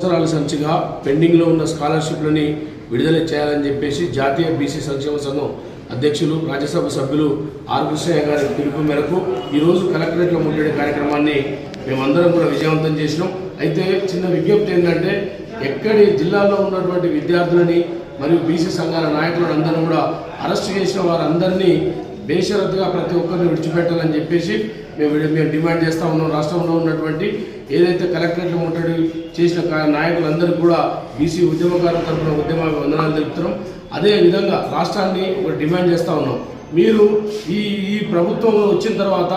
సంవత్సరాల సంచిగా పెండింగ్లో ఉన్న స్కాలర్షిప్లని విడుదల చేయాలని చెప్పేసి జాతీయ బీసీ సంక్షేమ సంఘం అధ్యక్షులు రాజ్యసభ సభ్యులు ఆర్ కృష్ణయ్య గారి పిలుపు మేరకు ఈరోజు కలెక్టరేట్లో ముట్టడి కార్యక్రమాన్ని మేమందరం కూడా విజయవంతం చేసినాం. అయితే చిన్న విజ్ఞప్తి ఏంటంటే ఎక్కడి జిల్లాలో ఉన్నటువంటి విద్యార్థులని మరియు బీసీ సంఘాల నాయకులను అందరూ కూడా అరెస్ట్ చేసిన వారందరినీ బేషరత్తుగా ప్రతి ఒక్కరిని విడిచిపెట్టాలని చెప్పేసి మేము మేము డిమాండ్ చేస్తా ఉన్నాం రాష్ట్రంలో ఉన్నటువంటి ఏదైతే కలెక్టరేట్ ఉంటాడు చేసిన నాయకులందరూ కూడా బీసీ ఉద్యమకారుల తరఫున ఉద్యమ వందనాలు తెలుపుతున్నాం. అదే విధంగా రాష్ట్రాన్ని ఒక డిమాండ్ చేస్తా ఉన్నాం. మీరు ఈ ఈ ప్రభుత్వంలో వచ్చిన తర్వాత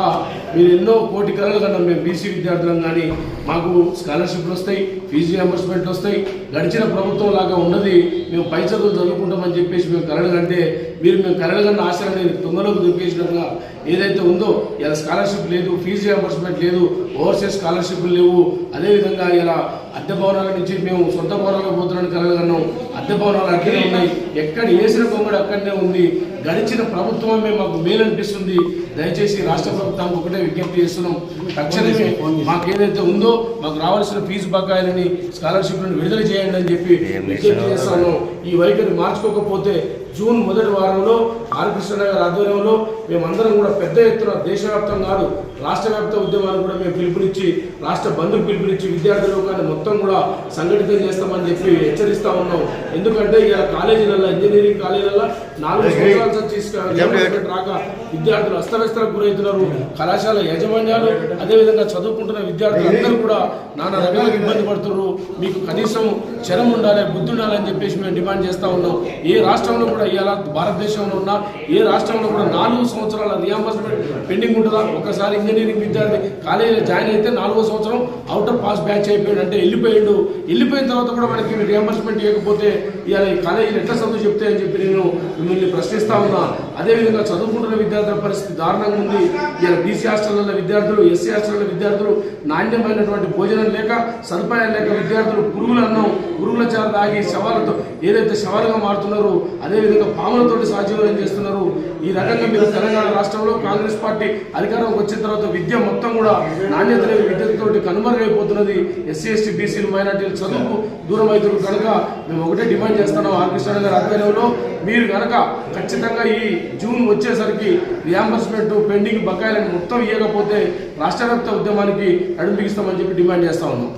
మీరు ఎన్నో కోటి కళలు కన్నా మేము బీసీ విద్యార్థులం కానీ మాకు స్కాలర్షిప్లు వస్తాయి ఫీజు రియంబర్స్మెంట్లు వస్తాయి. గడిచిన ప్రభుత్వం లాగా ఉన్నది మేము పై చదువులు చదువుకుంటామని చెప్పేసి మేము కలలు కంటే మీరు మేము కలలు కన్నా ఆశలని తొందరలోకి దుర్పేసినట్టుగా ఏదైతే ఉందో ఇలా స్కాలర్షిప్ లేదు ఫీజు రియంబర్స్మెంట్ లేదు ఓవర్సీస్ స్కాలర్షిప్లు లేవు. అదేవిధంగా ఇలా అద్దె భవనాల నుంచి మేము సొంత భవనాలకు పోతున్నాను కలలు కన్నాం. అద్దె భవనాలు అక్కడే ఉన్నాయి. ఎక్కడ వేసిన కొంగడు అక్కడనే ఉంది. గడిచిన ప్రభుత్వమే మాకు మేలు అనిపిస్తుంది. దయచేసి రాష్ట్ర ప్రభుత్వానికి ఒకటే విజ్ఞప్తి చేస్తున్నాం. తక్షణమే మాకు ఏదైతే ఉందో మాకు రావాల్సిన ఫీజు బకాయిలని స్కాలర్షిప్లను విడుదల చేయండి అని చెప్పి విజ్ఞప్తి చేస్తాను ఈ వైఖరి మార్చుకోకపోతే జూన్ మొదటి వారంలో ఆర్ కృష్ణనగర్ ఆధ్వర్యంలో మేమందరం కూడా పెద్ద ఎత్తున దేశవ్యాప్తం కాదు రాష్ట్ర వ్యాప్త ఉద్యమాలు కూడా మేము పిలుపునిచ్చి రాష్ట్ర బంధుకు పిలుపునిచ్చి విద్యార్థులు కానీ మొత్తం కూడా సంఘటితం చేస్తామని చెప్పి హెచ్చరిస్తా ఉన్నాం. ఎందుకంటే ఇలా కాలేజీలలో ఇంజనీరింగ్ కాలేజీలలో నాలుగు సంవత్సరాల నుంచి రాక విద్యార్థులు అస్తవ్యస్తలకు గురవుతున్నారు కళాశాల యాజమాన్యాలు అదేవిధంగా చదువుకుంటున్న విద్యార్థులు అందరూ కూడా నానా రకాలుగా ఇబ్బంది పడుతున్నారు. మీకు కనీసం చరం ఉండాలి బుద్ధి ఉండాలని చెప్పేసి మేము డిమాండ్ చేస్తా ఉన్నాం. ఏ రాష్ట్రంలో కూడా ఇవాళ భారతదేశంలో ఉన్న ఏ రాష్ట్రంలో కూడా నాలుగు సంవత్సరాల రియంబర్స్మెంట్ పెండింగ్ ఉంటుందా? ఒకసారి ఇంజనీరింగ్ విద్యార్థి కాలేజీలో జాయిన్ అయితే నాలుగో సంవత్సరం అవుట్ ఆఫ్ పాస్ బ్యాచ్ అయిపోయాడు. అంటే వెళ్ళిపోయాడు. వెళ్ళిపోయిన తర్వాత కూడా మనకి రియంబర్స్మెంట్ ఇవ్వకపోతే ఇవాళ ఈ కాలేజీలు ఎట్లా చదువు చెప్తే అని చెప్పి నేను మిమ్మల్ని ప్రశ్నిస్తా ఉన్నా. అదేవిధంగా చదువుకుంటున్న విద్యార్థుల పరిస్థితి దారుణంగా ఉంది. ఇలా బీసీ హాస్టల్లో విద్యార్థులు ఎస్సీ హాస్టల్లో విద్యార్థులు నాణ్యమైనటువంటి భోజనం లేక సదుపాయాలు లేక విద్యార్థులు పురుగుల అన్నం పురుగుల చారు తాగి శవాలతో ఏదైతే శవాలుగా మారుతున్నారో అదేవిధంగా పాములతోటి సాధ్యం చేస్తున్నారు. ఈ రకంగా మీరు తెలంగాణ రాష్ట్రంలో కాంగ్రెస్ పార్టీ అధికారంకి వచ్చిన తర్వాత విద్య మొత్తం కూడా నాణ్యత లేని విద్యతో కనుమరుగైపోతున్నది. ఎస్సీ ఎస్టీ బీసీలు మైనార్టీలు చదువుకు దూరం అవుతున్నారు కనుక మేము ఒకటే డిమాండ్ చేస్తున్నాం. ఆర్కృష్ణ గారి ఆధ్వర్యంలో మీరు కనుక ఖచ్చితంగా ఈ జూన్ వచ్చేసరికి రియాంబర్స్మెంట్ పెండింగ్ బకాయిలను మొత్తం ఇవ్వకపోతే రాష్ట్రవ్యాప్త ఉద్యమానికి నడుం బిగిస్తామని చెప్పి డిమాండ్ చేస్తా ఉన్నాం.